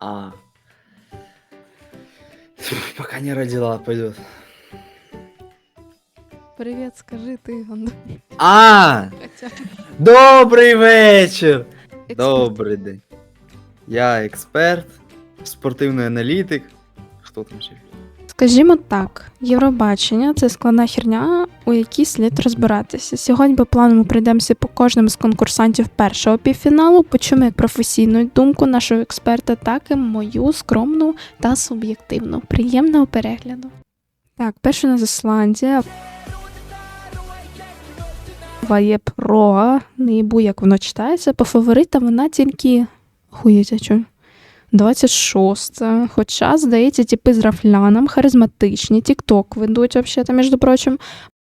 А. Пока не родила, пойдет. Привіт, скажи ти, Андрій. А! Б Добрий вечір! експерт. Добрий день. Я експерт, спортивний аналітик. Хто там ще? Скажімо так, Євробачення це складна херня, у якій слід розбиратися. Сьогодні по плану ми пройдемося по кожному з конкурсантів першого півфіналу, почуємо як професійну думку нашого експерта, так і мою скромну та суб'єктивну. Приємного перегляду. Так, перше у нас Ісландія. Є про, не їбу, як воно читається. По фаворитам вона тільки хуєть, а чо? 26. Хоча, здається, типи з рафляном, харизматичні, тікток ведуть, взагалі, між прочим.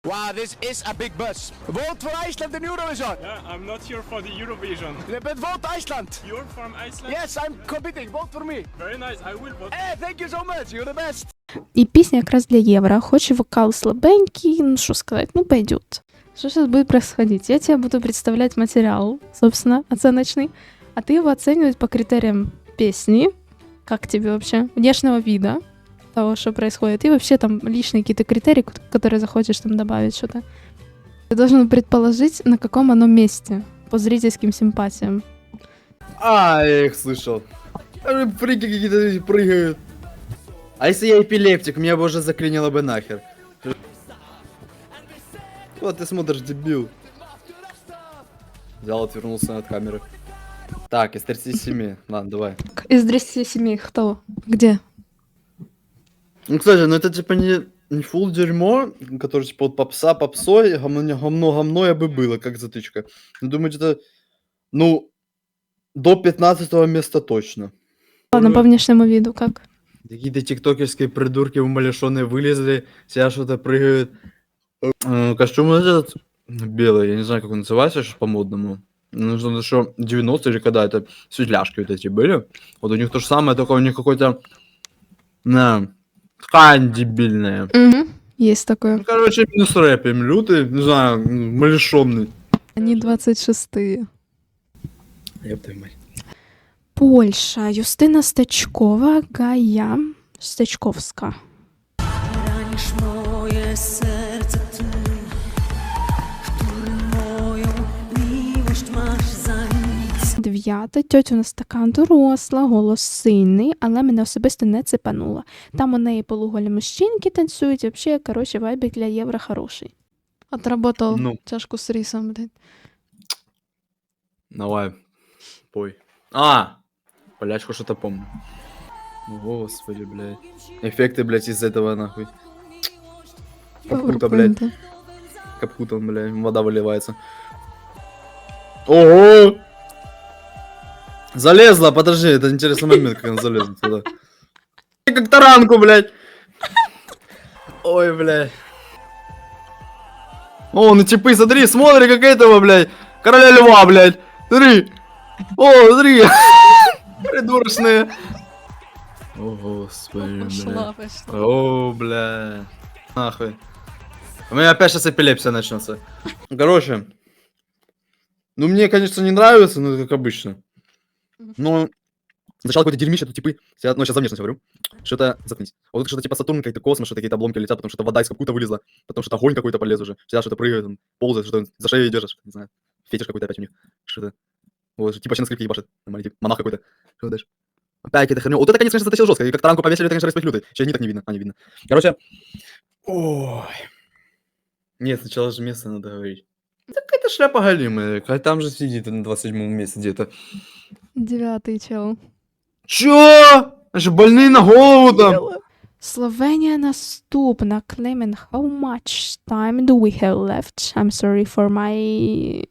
Wow, this is a big bus. Vote for Iceland in Eurovision. Yeah, I'm not here for the Eurovision. Yeah, But vote Iceland. You're from Iceland? Yes, I'm competing. Vote for me. Very nice, I will vote. Hey, thank you so much. You're the best. І пісня якраз для євро. Хоч і вокал слабенький, ну что сказать, ну пойдет. Что сейчас будет происходить? Я тебе буду представлять материал, собственно, оценочный, а ты его оценивать по критериям песни, как тебе вообще, внешнего вида, того, что происходит, и вообще там личные какие-то критерии, которые захочешь там добавить что-то. Ты должен предположить, на каком оно месте по зрительским симпатиям. А, я их слышал. Фрики какие-то прыгают. А если я эпилептик, меня бы уже заклинило бы нахер. Вот ты смотришь, дебил. Взял, отвернулся от камеры. Так, из 37. Ладно, давай. Из 37 кто? Где? Ну, кстати, ну это типа не, не фул дерьмо, который типа вот попса попсой, гомно, гомно, гомно я бы было, как затычка. Ну, думаю, это, ну, до 15 места точно. Ладно, по внешнему виду как? Какие-то тиктокерские придурки умалишенные вылезли, себя что-то прыгают. Э, Костюм этот белый, я не знаю, как он называется сейчас по-модному. Ну, что- что 90 или когда это светляшки вот эти были. Вот у них то же самое, только у них какой-то... На, ткань дебильная. Угу. Есть такое. Ну, короче, минус рэп им лютый, не знаю, малишенный. Они 26-е. Ёб твою мать. Польща. Юстина Стечкова, Гая Стечковська. Ranisz moje serce Дев'ята. Тьотя у нас така доросла, голос сильний, але мене особисто не цепанула. Там у неї полуголі мужчинки танцюють, і взагалі, коротше, вайбик для євро хороший. Отработал Ну. чашку с рисом, блядь. Давай, пой. А, полячку что-то помню. Ну, Господи, блядь. Эффекты, блядь, из этого, нахуй. Капута, блядь. Пойнте. Капута, блядь, вода выливается. Ого! Залезла, подожди, это интересный момент, как она залезла туда. Как таранку, блядь. Ой, блядь. О, ну типы, смотри, смотри, как этого, блядь. Короля льва, блядь. Смотри. О, смотри. Придурочные. О, господи, блядь. О, бля. Нахуй. У меня опять сейчас эпилепсия начнется. Короче. Ну, мне, конечно, не нравится, но как обычно. Но сначала какое-то дерьмище, тут типы, сидят- ну, сейчас за внешность говорю, что-то, заткнись. Вот тут что-то типа Сатурн, какие-то космос, что-то какие-то обломки летят, потому что вода из капута вылезла, потом что-то огонь какой-то полез уже, сидят, что-то прыгают, там, ползают, что-то за шею держат, не знаю, фетиш какой-то опять у них, что-то, вот, типа вообще на скрипке ебашит, нормальный тип, монах какой-то, что дальше? Опять какая-то херня. Вот это, конечно, затащил жестко. И как таранку повесили, это, конечно, респект лютый. Сейчас ни так не видно. А, не видно. Короче. Ой. Нет, сначала же место надо говорить. Да какая-то шляпа галимая. Какая Там же сидит на 27 месте где-то. Дев'ятий чел. Чё? Аж больные на голову там. Словенія наступна. Claiming how much time do we have left? I'm sorry for my...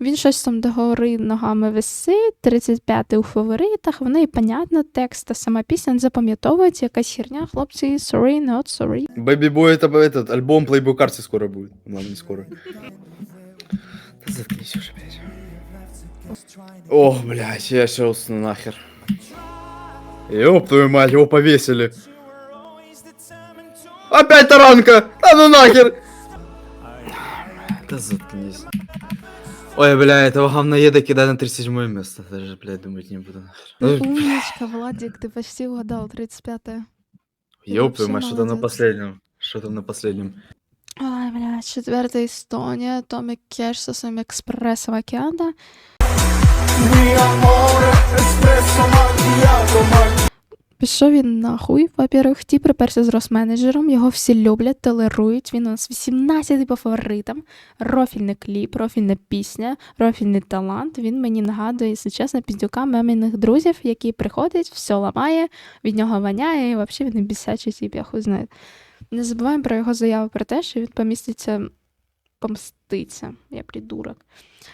Він щось там догори ногами висить, 35 у фаворитах, воно і понятно, текст та сама пісня не запам'ятовується, якась херня, хлопці, sorry, not sorry. Бэби Бой это этот альбом Playboy Карси скоро будет. Ладно, не скоро. Да заткнись уже, блядь. Ох, блядь, я сейчас усну нахер. Ёб твою мать, его повесили. Опять таранка! А ну нахер! Да заткнись. Ой, бля, этого говноеда кидай на 37 место. Даже, блядь, думать не буду. Ну, Умничка, Владик, ты почти угадал, 35-е. Ёб вообще твою мать, что там на последнем? Что там на последнем? Ай, бля, четвертая Эстония, Томик Кеш со своим экспрессом океана. Пішов він нахуй, во-первых, ті приперся з росменеджером, його всі люблять, толерують. Він у нас 18 по фаворитам. Рофільний кліп, рофільна пісня, рофільний талант. Він мені нагадує, якщо чесно, піздюка маминих друзів, які приходять, все ламає, від нього воняє, і взагалі він бісячий тип, я хуй знаю. Не забуваємо про його заяву про те, що він поміститься, помститься, я придурок.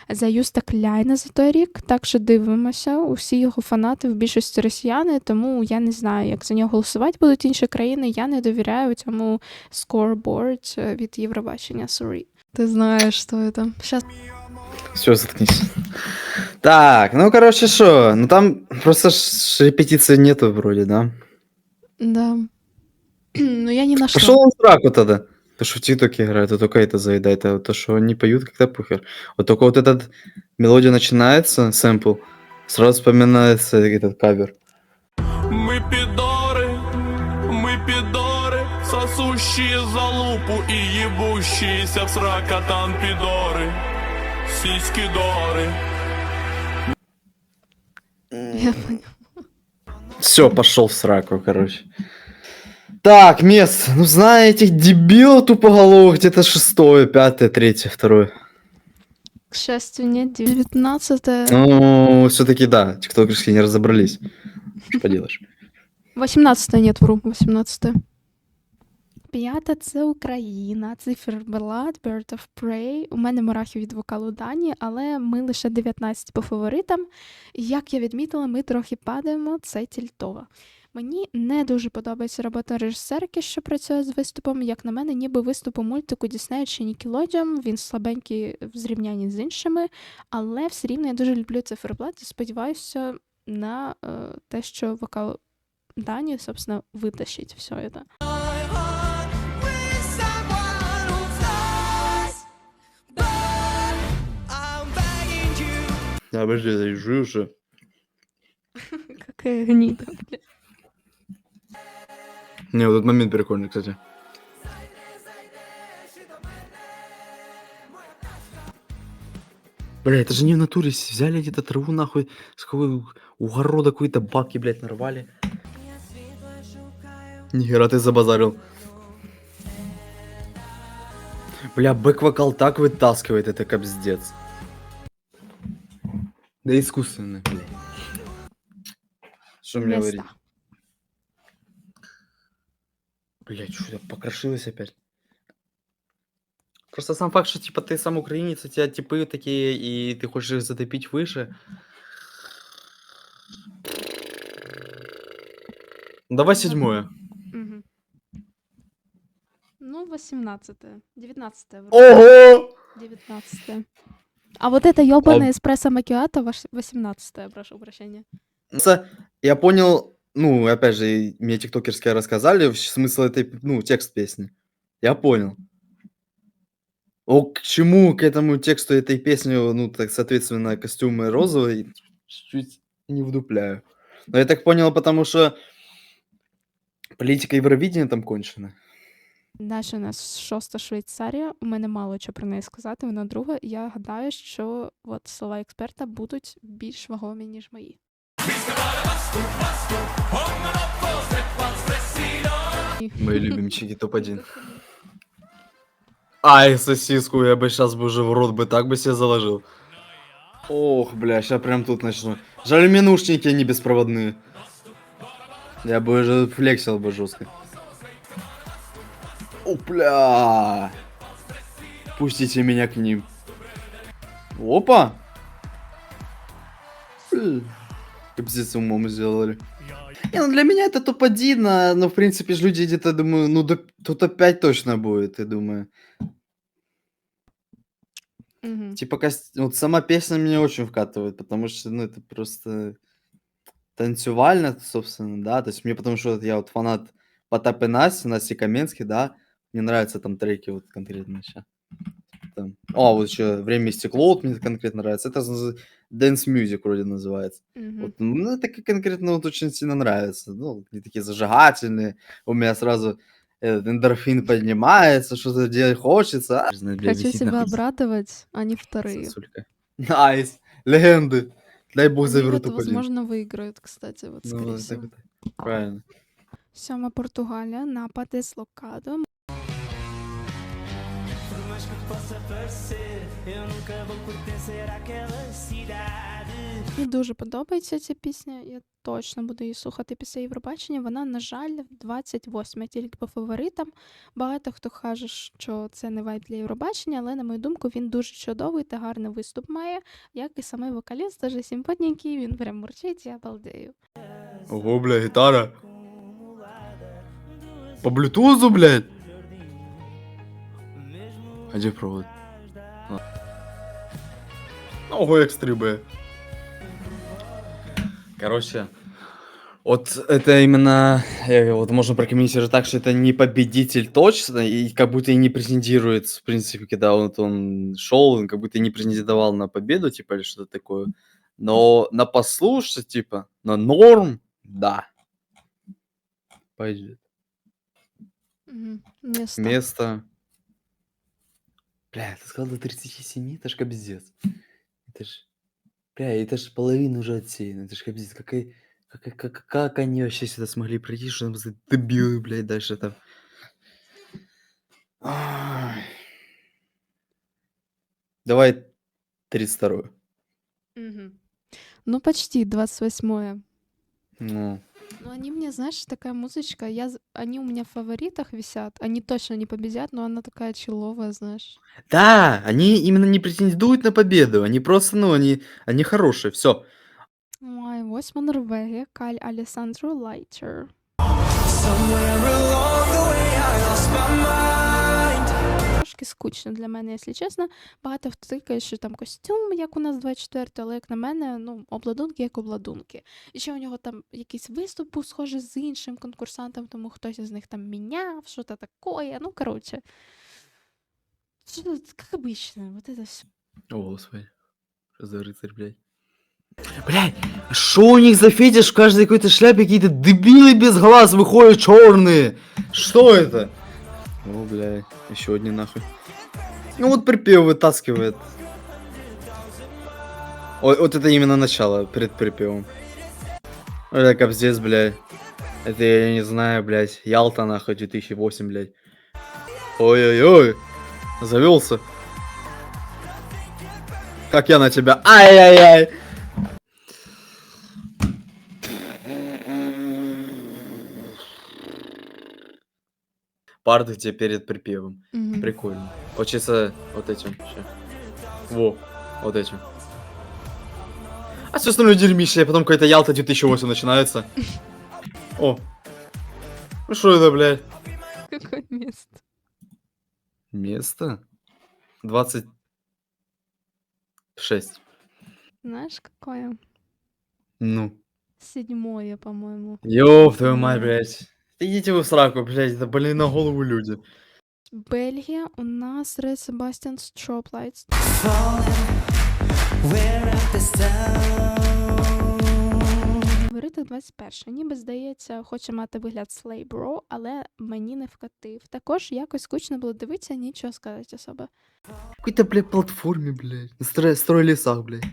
За Юста Кляйна за той рік, так що дивимося. Усі його фанати в більшості росіяни, тому я не знаю, як за нього голосувати будуть інші країни. Я не довіряю цьому скорборд е, від Євробачення. Sorry. Ти знаєш, що це. Щас Все, заткнись. Так, ну короче, что? Ну там просто ж репетиции нету вроде, да? Да. Ну, я не нашла. Пошел он в сраку тогда. То, что в ТикТоке играют, то только это заедает, а то, что они поют, когда похер. Вот только вот этот мелодия начинается, сэмпл, сразу вспоминается этот кавер. Мы пидоры, мы пидоры, сосущие за лупу и ебущиеся в сракотан пидоры, сиськи-доры. Я поняла. Все, пошел в сраку, короче. Так, мест. Ну, знаю этих дебилов тупоголовых, где-то шестое, пятое, третье, второе. К счастью, нет. 19 Ну, все-таки да, тиктокерские не разобрались. Что поделаешь. 18 нет, вру, 18 П'ята це Україна, циферблат, Bird of Prey. У мене мурахи від вокалу Дані, але ми лише 19 по фаворитам. Як я відмітила, ми трохи падаємо, це тільтова. Мені не дуже подобається робота режисерки, що працює з виступом. Як на мене, ніби виступ у мультику Disney чи Nickelodeon, Він слабенький в зрівнянні з іншими, але все рівно я дуже люблю циферблат і сподіваюся на е, те, що вокал Дані, собственно, вытащить все это. Да, подожди, я жую уже. Какая гнида, бля. Не, вот этот момент прикольный, кстати. Бля, это же не в натуре взяли где-то траву нахуй, с какого угорода какой-то бабки, блядь, нарвали. Нихера ты забазарил. Бля, бэк-вокал так вытаскивает, это капздец. Да искусственный, блядь. Что мне говорить? Места. Блять, что-то покрошилось опять. Просто сам факт, что типа ты сам украинец, у тебя типы такие, и ты хочешь их затопить выше. Давай седьмое. Ну, 18 19 вроде. Ого! 19 А вот это ёбаное А- эспрессо макиато 18 прошу прощения. Я понял, ну, опять же, и мне тиктокерские рассказали в- смысл этой, ну, текст песни. Я понял. О, к чему, к этому тексту этой песни, ну, так, соответственно, костюмы розовые, чуть не вдупляю. Но я так понял, потому что политика Евровидения там кончена. Далі у нас шоста Швейцарія. У мене мало чого про неї сказати. Вона друга. Я гадаю, що от слова експерта будуть більш вагомі, ніж мої. Мои любимчики топ-1. Ай, сосиску я бы сейчас бы уже в рот бы так бы себе заложил. Ох, бля, сейчас прям тут начну. Жаль, наушники, они беспроводные. Я бы уже флексил бы жестко. О, бля. Пустите меня к ним. Опа. Бля. Капздец умом сделали. Не, ну для меня это топ-1, а, но в принципе ж люди где-то, думаю, ну до, то топ-5 точно будет, я думаю. Угу. Типа, кос- вот сама песня меня очень вкатывает, потому что, ну, это просто танцевально, собственно, да, то есть мне потому что вот я вот фанат Потап и Настя, Настя Каменский, да. Мне нравятся там треки вот конкретно сейчас. Там. О, вот еще «Время и стекло» вот мне конкретно нравится. Это Dance Music вроде называется. Мгм. Вот, ну, это как конкретно вот очень сильно нравится. Ну, они такие зажигательные. У меня сразу этот эндорфин поднимается, что-то делать хочется. А, знаю, бля, Хочу висит тебя нахуй обрадовать, а не вторые. сосулька. Найс. Легенды. Дай бог Они заберут вот, топ-1. возможно, выиграют, кстати, вот, Ну, скорее вот всего. так вот. Правильно. Сьома Португалія, напад дислокадо. Mais que possa parecer, eu nunca vou pertencer àquela cidade. Мені дуже подобається ця пісня. Я точно буду її слухати після Євробачення. Вона, на жаль, 28 тільки по фаворитам. Багато хто каже, що це не вайб для Євробачення, але на мою думку, він дуже чудовий та гарний виступ має, як і самий вокаліст, дуже симпатненький, він прям мурчить, я балдею. Ого, бля, гитара. По блютузу, блядь. А где провод? А. Ого, X3B. Короче, вот это именно, вот можно прокомментировать так, что это не победитель точно, и как будто и не претендирует, в принципе, когда вот он шел, он как будто и не претендовал на победу, типа, или что-то такое. Но на послушать, типа, на норм, да. Пойдет. Место. Место. Бля, ты сказал до 37, это ж кобздец. Это ж... Бля, это ж половина уже отсеяна, это ж кобздец. Какая... Как, как, как они вообще сюда смогли прийти, что там за дебилы, блядь, дальше там... Ай. Давай 32 Угу. Ну, почти 28 Ну, Ну, они мне, знаешь, такая музычка, я, з- они у меня в фаворитах висят, они точно не победят, но она такая человая, знаешь. Да, они именно не претендуют на победу, они просто, ну, они, они хорошие, все. Ой, восьма Норвегія, Каль Алесандро Лайтер. Somewhere along the way, I lost my mind. Трошки скучно для мене, якщо чесно. Багато хто тикає, що там костюм, як у нас 24, але як на мене, ну, обладунки як обладунки. І ще у нього там якийсь виступ був схожий з іншим конкурсантом, тому хтось із них там міняв, що то таке. Ну, коротше. Що, Как обычно, вот это все. О, господи. Что за рыцарь, блядь? Блядь, что у них за фетиш в каждой какой-то шляпе какие-то дебилы без глаз выходят черные? Что это? О, блядь, еще одни нахуй. Ну вот припев вытаскивает. О, вот это именно начало, перед припевом. Это капздец, блядь. Это я не знаю, блядь. Ялта нахуй 2008, блядь. Ой-ой-ой. Завелся. Как я на тебя. Ай-яй-яй. Парты тебе перед припевом. Мгм. Прикольно. Хочется вот этим. ща. Во, вот этим. А все остальное дерьмище, а потом какая-то Ялта 2008 начинается. О. Ну что это, блядь? Какое место? Место? 26. Знаешь, какое? Ну. Седьмое, по-моему. Ёб твою мать, блядь. Идите вы в сраку, блядь, это больные на голову люди. Бельгія у нас Red Sebastian Strobe Lights. Where at the sound? Говорити 21. Ніби здається, хоче мати вигляд Slay Bro, але мені не вкатив. Також якось скучно було дивитися, нічого сказати особо. Какой-то, блядь, платформе, блядь. На строй, строй лесах, блядь.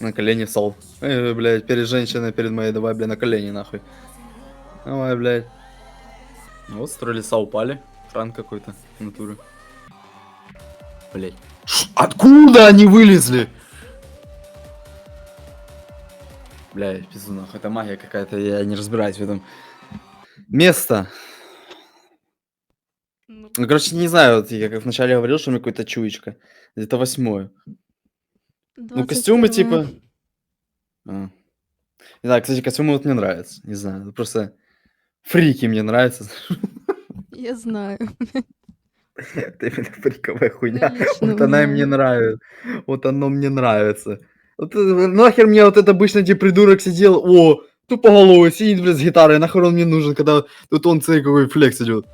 На колени сол. Э, блядь, перед женщиной, перед моей, давай, блядь, на колени, нахуй. Давай, блядь. Вот, строй леса упали. Франк какой-то. Блядь. Ш- Откуда они вылезли? Блядь, пизду нахуй, это магия какая-то, я не разбираюсь в этом. Место. Ну, Ну, короче, не знаю, вот я как вначале говорил, что у меня какая-то чуечка. Где-то восьмое. Ну, костюмы 21. типа... А. Не знаю, кстати, костюмы вот мне нравятся. Не знаю, ну, просто фрики мне нравятся. Я знаю. Это именно фриковая хуйня. лично Вот она и мне нравится. Вот оно мне нравится. Вот э, нахер мне вот это обычно где придурок сидел, о, Тупоголовый сидит, блядь, с гитарой, нахер он мне нужен, когда тут он целый какой флекс идет.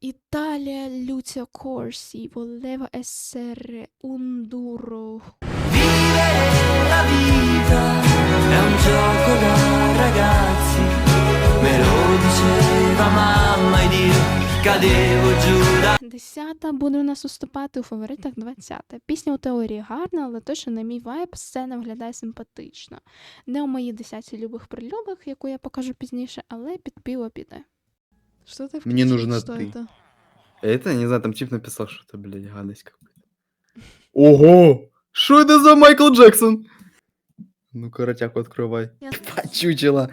Italia Lucio Corsi voleva essere un duro. Vivere la vita è un gioco da ragazzi, me lo diceva mamma ed io cadevo giù da Десята буде у нас уступати у фаворитах 20. Пісня у теорії гарна, але точно на мій вайб сцена виглядає симпатично. Не у моїй десятці любих прильобах, яку я покажу пізніше, але під пиво піде. Що ти Мені включив? нужна Що ти. це? Это, не знаю, там тип написал что-то, блядь, гадость какая-то. Ого! Что это за Майкл Джексон? Ну, коротяку открывай. Я- Почучила.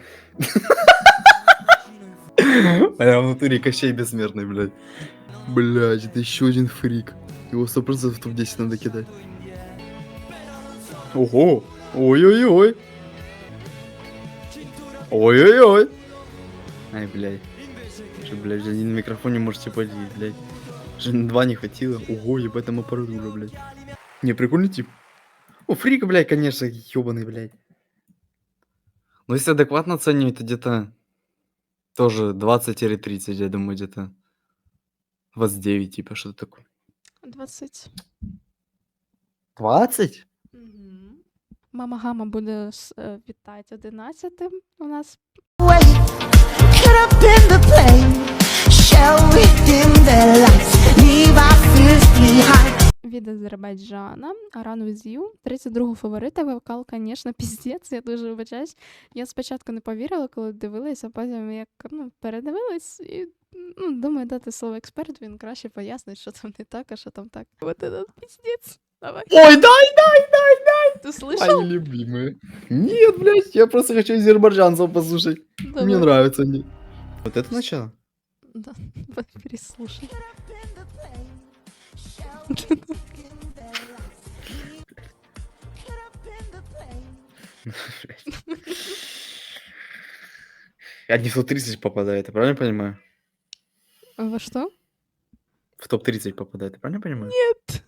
А я внутри Кощей бессмертный, блядь. Блядь, это еще один фрик. Его 100% в топ-10 надо кидать. Ого! Ой-ой-ой! Ой-ой-ой! Ай, блядь. Что, блядь, один на микрофоне можете поделить, блядь. Же на два не хватило. Ого, ебать, там аппаратура, блядь. Не, прикольный тип. О, фрик, блядь, конечно, ебаный, блядь. Но если адекватно оценивать, то где-то тоже 20-30, я думаю, где-то 29, типа, что-то такое. 20. 20? Мама Гама буде с- е, вітати 11 у нас. Get up in the plane, shall we dim the lights, leave our fears behind. від Азербайджана, Аран Візю, 32 фаворита, вокал, звісно, піздець, я дуже вибачаюсь. Я спочатку не повірила, коли дивилася, а потім як ну, передивилась і ну, думаю, дати слово експерту, він краще пояснить, що там не так, а що там так. Вот этот піздець. Давай. Ой, дай, дай, дай, дай! Ти слышал? Они любимые. Нет, блядь, я просто хочу азербайджанцев послушать. Давай. Мне нравятся они. Вот это начало? Да, переслушай. Они в топ-30 попадают, я правильно понимаю? Во что? В топ-30 попадают, я правильно понимаю? Нет.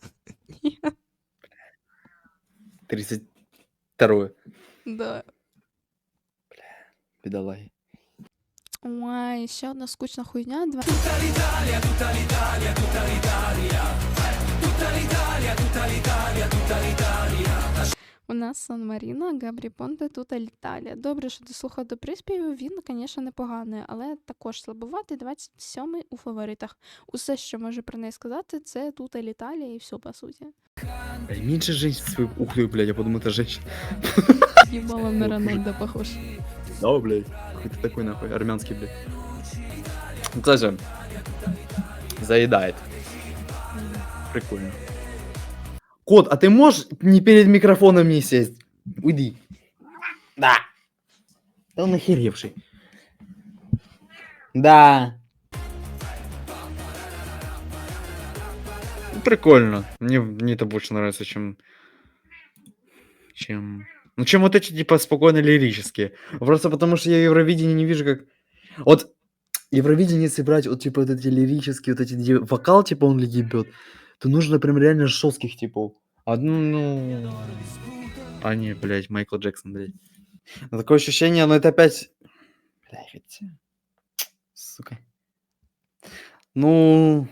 Нет. 32 Да. бедолаги. Ой, ще одна скучна хуйня. Два... У нас Сан Маріно, Габрі Понте, тут Італія. Добре, що дослухав до приспівів. Він, звісно, непоганий, але також слабуватий 27-й у фаворитах. Усе, що можу про неї сказати, це тут Італія і все, по суті. Блядь, меньше женщин своих. Ух ты, блядь, я подумал, это женщина. Їбало на Рональда похож. Да, блядь. Какой ты такой, нахуй, армянский, блядь. Ну, Кстати, заедает. Прикольно. Кот, а ты можешь не перед микрофоном не сесть? Уйди. Да. Да он охеревший. Да. Прикольно. Мне, мне это больше нравится, чем... Чем... Ну, чем вот эти, типа, спокойно лирические. Просто потому что я в Евровидении не вижу, как... Вот Евровидение, если брать, вот, типа, вот эти лирические, вот эти, вокал, типа, он ебет, то нужно прям реально жестких типов. А, ну. А, не, блядь, Майкл Джексон, блядь. Такое ощущение, но это опять... Блядь. Сука. Ну...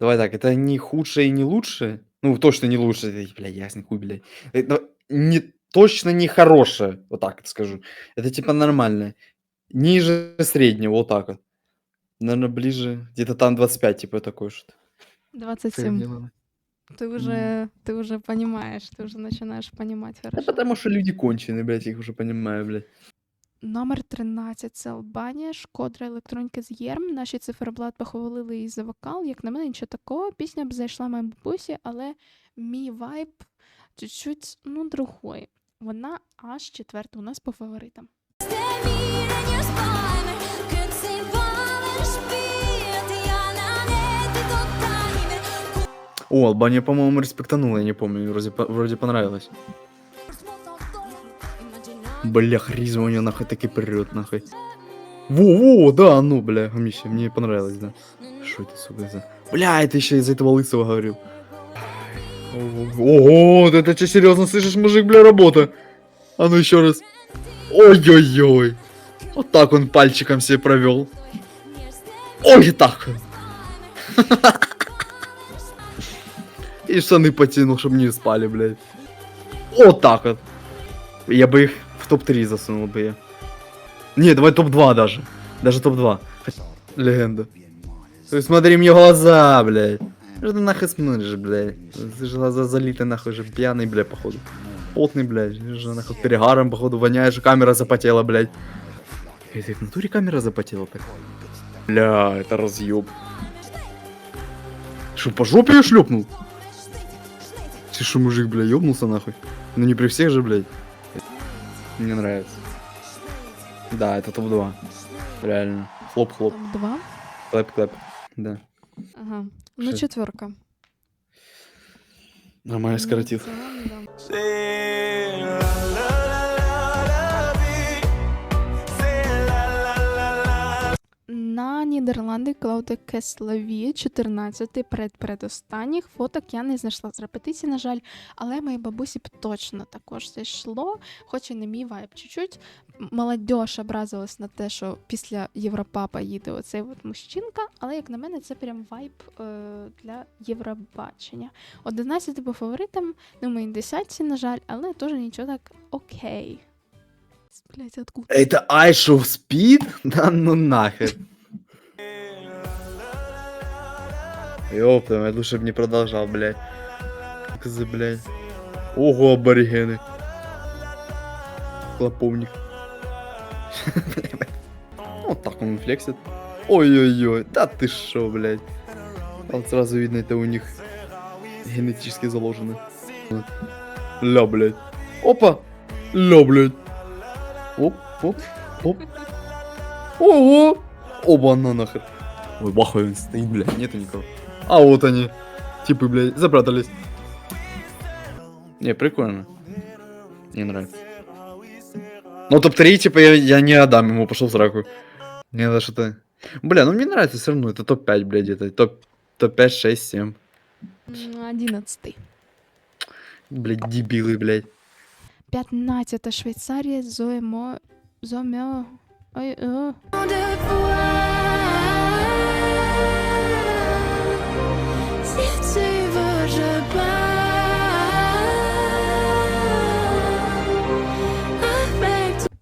Давай так, это не худшее и не лучшее. Ну, точно не лучшее. Бля, ясный хуй, блядь. Это не, точно не хорошее, вот так вот скажу. Это типа нормальное. Ниже среднего, вот так вот. Наверное, ближе, где-то там 25, типа такое что-то. 27. Ты уже, ты уже понимаешь, ты уже начинаешь понимать Да хорошо. потому что люди конченые, блядь, я их уже понимаю, блядь. Номер 13 це Албанія, шкодра електроніки з Єрм. Наші циферблат похвалили її за вокал. Як на мене, нічого такого. Пісня б зайшла моїй бабусі, але мій вайб чуть-чуть, ну, другой. Вона аж четверта у нас по фаворитам. О, Албания, по-моему, респектанула, я не помню, вроде, вроде понравилось. Бля, харизма у нее нахуй таки прет, нахуй. Во-во, да, ну, бля, гомище, мне понравилось, да. Что это, сука, за... Бля, это еще из этого лысого говорил. Ого, это что, серьезно, слышишь, мужик, бля, работа. А ну еще раз. Ой-ой-ой. Вот так он пальчиком себе провел. Ой, так. И штаны потянул, чтобы не спали, блядь. Вот так вот. Я бы их в топ-3 засунул бы я. Не, давай топ-2 даже. Даже топ-2. Легенда. Ты смотри мне глаза, блядь. Что ты нахуй смотришь, блядь? Ты же глаза залиты, нахуй, же пьяный, блядь, походу. Потный, блядь. Же нахуй перегаром, походу, воняешь, камера запотела, блядь. Это в натуре камера запотела так? Бля, это разъеб. Что, по жопе я шлепнул? Ты что, мужик, бля, ёбнулся нахуй? Ну не при всех же, блядь. Мне нравится. Да, это топ-2. Реально. Хлоп-хлоп. Два. Клэп-клэп. Да. Ага. Ну, четверка. Нормально целом, да. Нідерланди Клауде Кеслові, 14 предпредостанніх фоток я не знайшла з репетиції, на жаль, але моїй бабусі б точно також зайшло, хоч і не мій вайб чуть-чуть. Молодь образилась на те, що після Європапа їде оцей от мужчинка, але як на мене, це прям вайб е, для Євробачення. 11 по фаворитам, ну моїй десятці, на жаль, але теж нічого так окей. Блять, откуда? Это I Show Speed? Да ну нахер. Ёпта, я лучше бы не продолжал, блядь. За, блядь. Ого, аборигены. Клоповник. Вот так он флексит. Ой-ой-ой, да ты шо, блядь. Там сразу видно, это у них генетически заложено. Ля, блядь. Опа! Ля, блядь. Оп, оп, оп. Ого! Оба на нахер. Ой, бахай он стоит, блядь, нету никого. А вот они. Типы, блядь, запрятались. Не, прикольно. Мне нравится. Ну, топ-3, типа, я, я не отдам ему, пошел в сраку. Мне надо что-то... Бля, ну мне нравится все равно, это топ-5, блядь, это топ, топ-5, 6, 7. М, 11. Блядь, дебилы, блядь. 15 Швейцарія Зоемо Зомео. Ой, о.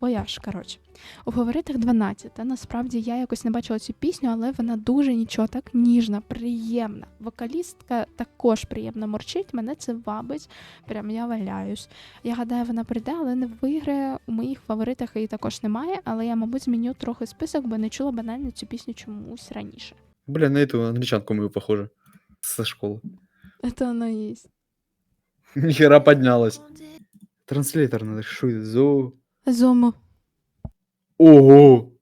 Вояж, коротше. У фаворитах 12. Та насправді я якось не бачила цю пісню, але вона дуже нічого так ніжна, приємна. Вокалістка також приємно морчить, мене це вабить. Прям я валяюсь. Я гадаю, вона прийде, але не виграє. У моїх фаворитах її також немає, але я, мабуть, зміню трохи список, бо не чула банально цю пісню чомусь раніше. Бля, на эту англичанку мою похоже. Со школы. Це вона і є. Нихера поднялась. Транслейтер надо, что это? Зо... Зомо. Ого!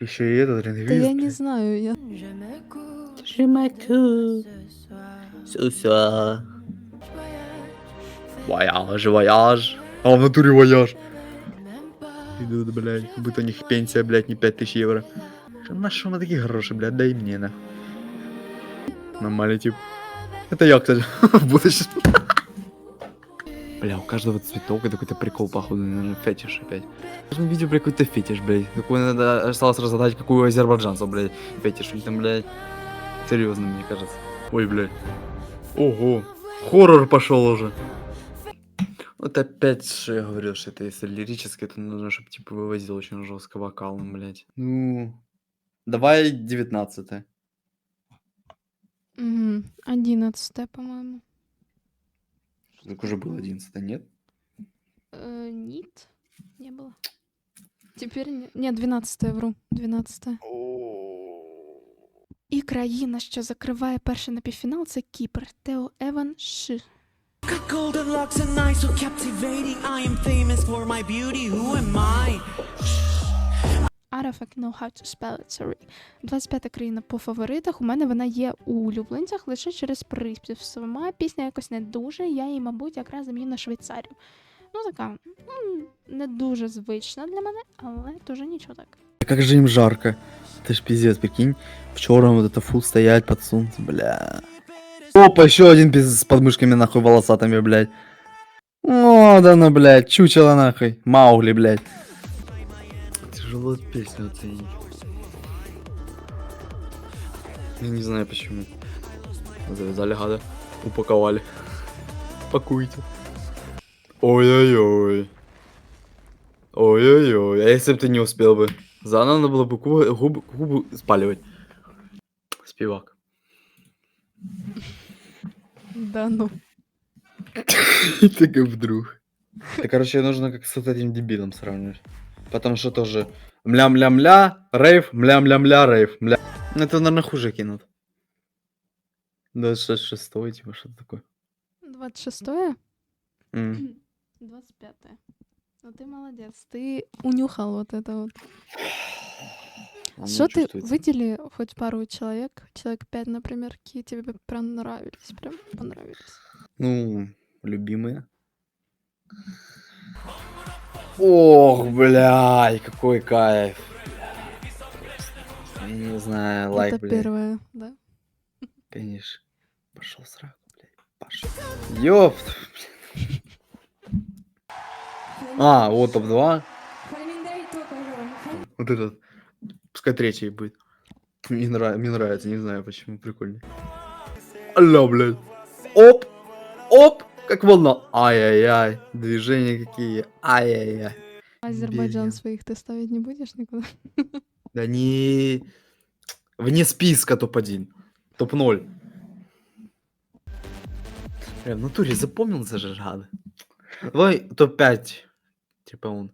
Еще и этот. Та я не знаю, я. Je m'écoute. Суса. Вояж, вояж. А в натуре вояж. Идут, блядь, как будто у них пенсия, блядь, не 5000 евро. Что на что на такие гроши, блядь, дай мне, на. Нормальный тип. Это я, кстати, в будущем. Бля, у каждого цветок какой-то прикол, походу, наверное, фетиш опять. В видео, блядь, какой-то фетиш, блядь. Какой надо осталось разгадать, какую у азербайджанцев, блядь, фетиш. Них там, блядь, серьезно, мне кажется. Ой, блядь. Ого. Хоррор пошел уже. Вот опять, что я говорил, что это если лирическое, то нужно, чтобы типа вывозил очень жестко вокалом, блядь. Ну, давай 19 Угу. 11, по-моему. Так уже было 11 нет? Э, нет, не было. Теперь не... Нет, 12 вру. 12. І країна, що закриває перший напівфінал, це Кіпр. Тео Еван Ши. Got golden locks and eyes so captivating. I am famous for my beauty. Who am I? I don't fucking know how to spell it, sorry. 25 країна по фаворитах. У мене вона є у улюбленцях лише через приспів. Сама пісня якось не дуже. Я її, мабуть, якраз заміню на Швейцарію. Ну, така м, не дуже звична для мене, але теж нічого так. Как же им жарко. Это ж пиздец, прикинь. В черном вот это фу стоять под солнцем, бля. Опа, еще один без с подмышками нахуй волосатыми, блядь. О, да ну, блядь, чучело нахуй. Маугли, блядь. Тяжело песню оценить. Я не знаю почему. Завязали гада. Упаковали. Пакуйте. Ой-ой-ой. Ой-ой-ой. А если бы ты не успел бы? Заново надо было бы губы, губы, губы спаливать. Спивак. Да ну. Так и вдруг. Да, короче, нужно как с вот этим дебилом сравнивать. Потому что тоже мля-мля-мля, рейв, мля-мля-мля, рейв, мля. Ну, Это, наверное, хуже кинут. 26 типа, что-то такое. 26-е? М. 25-е. Ну ты молодец. Ты унюхал вот это вот. Что ты выдели хоть пару человек, человек пять, например, какие тебе прям нравились, прям понравились. Ну, любимые. Ох, блядь, какой кайф. Я не знаю, лайк, это блядь. первое, да? Конечно. Пошел сраку, блядь. Пошел. Ёпт. блядь. А, вот топ-2. Вот этот. Пускай третий будет. Мне, нрав- мне нравится, не знаю почему, прикольно. Алло, блядь. Оп! Оп! Как волна. Ай-яй-яй. Движения какие. Ай-яй-яй. Азербайджан своих ты ставить не будешь никуда? Да не... Вне списка топ-1. Топ-0. Бля, в натуре запомнился же гады. Давай топ-5. Типа он.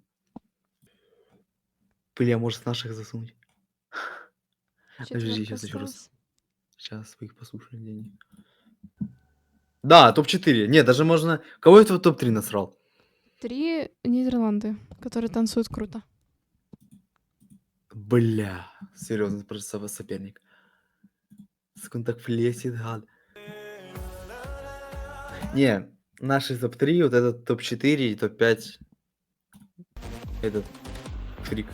Бля, может наших засунуть? Подожди, щас ещё раз. Сейчас своих послушаем где-нибудь. Да, топ-4. Не, даже можно... Кого это в топ-3 насрал? Три Нидерланды, которые танцуют круто. Бля, серьезно, просто со- соперник. Сука, он так флесит, гад. Не, наши топ-3, вот этот топ-4 и топ-5. Этот фрик.